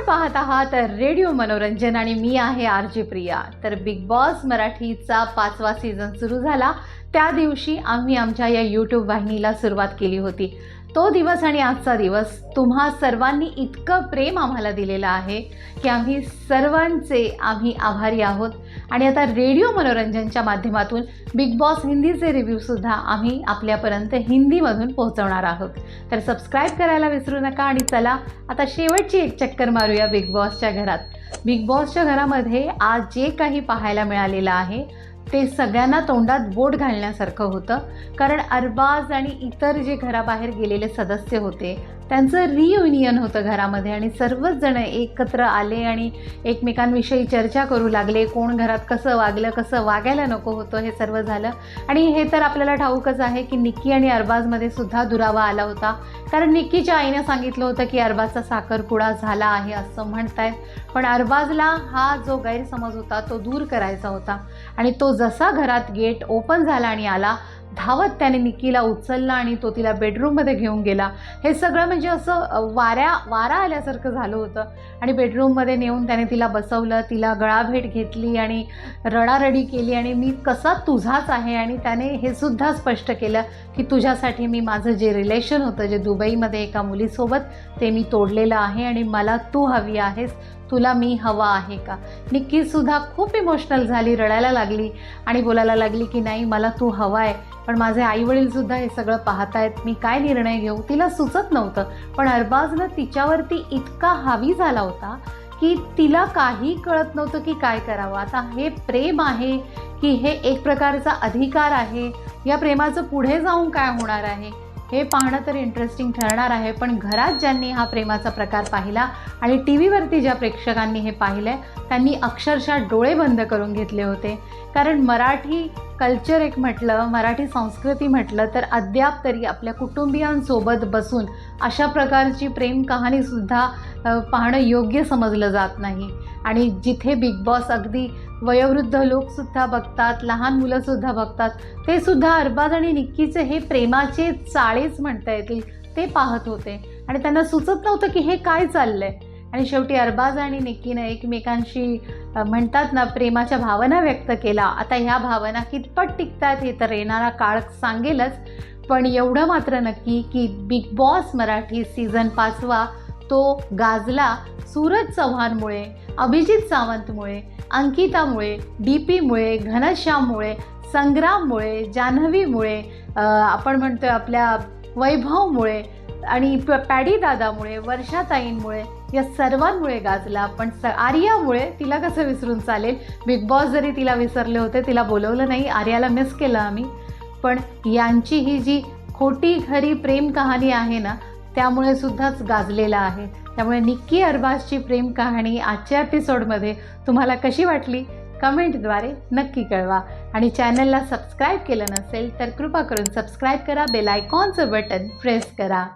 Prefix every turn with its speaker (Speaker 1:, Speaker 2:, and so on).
Speaker 1: आपण पाहत आहात रेडिओ मनोरंजन आणि मी आहे आर जे प्रिया. तर बिग बॉस मराठीचा पाचवा सीझन सुरू झाला. त्या दिवशी आम्ही आमच्या या यूट्यूब वाहिनीला सुरुवात केली होती. तो दिवस आणि आजचा दिवस तुम्हा सर्वांनी इतकं प्रेम आम्हाला दिलेलं आहे की आम्ही सर्वांचे आम्ही आभारी आहोत. आणि आता रेडिओ मनोरंजनच्या माध्यमातून बिग बॉस हिंदीचे रिव्ह्यूसुद्धा आम्ही आपल्यापर्यंत हिंदीमधून पोहोचवणार आहोत. तर सबस्क्राईब करायला विसरू नका आणि चला आता शेवटची एक चक्कर मारूया बिग बॉसच्या घरात. बिग बॉसच्या घरामध्ये आज जे काही पाहायला मिळालेलं आहे ते सगळ्यांना तोंडात बोट घालण्यासारखं होतं. कारण अरबाज आणि इतर जे घराबाहेर गेलेले सदस्य होते त्यांचं रियुनियन होतं घरामध्ये आणि सर्वच जण एकत्र आले आणि एकमेकांविषयी चर्चा करू लागले. कोण घरात कसं वागलं कसं वागायला नको होतं हे सर्व झालं. आणि हे तर आपल्याला ठाऊकच आहे की निक्की आणि अरबाजमध्ये सुद्धा दुरावा आला होता. कारण निक्कीच्या आईने सांगितलं होतं की अरबाजचा साखरपुडा झाला आहे असं म्हणतायत. पण अरबाजला हा जो गैरसमज होता तो दूर करायचा होता. आणि तो जसा घरात गेट ओपन झाला आणि आला धावत त्याने निकीला उचलला आणि तो तिला बेडरूममध्ये घेऊन गेला. हे सगळं म्हणजे असं वाऱ्या वारा आल्यासारखं झालं होतं. आणि बेडरूममध्ये नेऊन त्याने तिला बसवलं तिला गळाभेट घेतली आणि रडारडी केली आणि मी कसा तुझाच आहे? आणि त्याने हे सुद्धा स्पष्ट केलं की तुझ्यासाठी मी माझं जे रिलेशन होतं जे दुबईमध्ये एका मुलीसोबत ते मी तोडलेलं आहे आणि मला तू हवी आहेस. तुला मी हवा आहे का? निक्कीसुद्धा खूप इमोशनल झाली रडायला लागली आणि बोलायला लागली की नाही मला तू हवा आहे. पण माझे आईवडीलसुद्धा हे सगळं पाहतायत मी काय निर्णय घेऊ? तिला सुचत नव्हतं. पण अरबाजनं तिच्यावरती इतका हावी झाला होता की तिला काही कळत नव्हतं की काय करावं. आता हे प्रेम आहे की हे एक प्रकारचा अधिकार आहे? या प्रेमाचं पुढे जाऊन काय होणार आहे? हे पाहणं तर इंटरेस्टिंग ठरणार आहे पण घरात ज्यांनी हा प्रेमाचा प्रकार पाहिला आणि टी व्हीवरती ज्या प्रेक्षकांनी हे पाहिलं आहे त्यांनी अक्षरशः डोळे बंद करून घेतले होते. कारण मराठी कल्चर एक म्हटलं मराठी संस्कृती म्हटलं तर अद्याप तरी आपल्या कुटुंबियांसोबत बसून अशा प्रकारची प्रेम कहाणीसुद्धा पाहणं योग्य समजलं जात नाही. आणि जिथे बिग बॉस अगदी वयोवृद्ध लोकसुद्धा बघतात लहान मुलंसुद्धा बघतात ते सुद्धा अरबाज आणि निक्कीचे हे प्रेमाचे चाळेच म्हणता येतील ते पाहत होते. आणि त्यांना सुचत नव्हतं की हे काय चाललं आहे आणि शेवटी अरबाज आणि निक्कीनं एकमेकांशी म्हणतात ना प्रेमाच्या भावना व्यक्त केला आता ह्या भावना कितपत टिकतात हे तर येणारा काळ सांगेलच. पण एवढं मात्र नक्की की बिग बॉस मराठी सीझन पाचवा तो गाजला सूरज चव्हाणमुळे अभिजित सावंतमुळे अंकितामुळे डी पीमुळे घनश्याममुळे संग्राममुळे जान्हवीमुळे आपण म्हणतोय आपल्या वैभवमुळे आणि प पॅडीदादामुळे वर्षाताईंमुळे या सर्वांमुळे गाजला. पण स आर्यामुळे तिला कसं विसरून चालेल? बिग बॉस जरी तिला विसरले होते तिला बोलवलं नाही आर्याला मिस केलं आम्ही. पण यांची ही जी खोटी खरी प्रेम कहाणी आहे ना त्यामुळे सुद्धाच गाजलेला आहे. त्यामुळे निक्की अरबाजची प्रेम कहाणी आजच्या एपिसोडमध्ये तुम्हाला कशी वाटली? कमेंटद्वारे नक्की कळवा. आणि चॅनलला सबस्क्राईब केलं नसेल तर कृपा करून सबस्क्राईब करा बेल आयकॉनचं बटन प्रेस करा.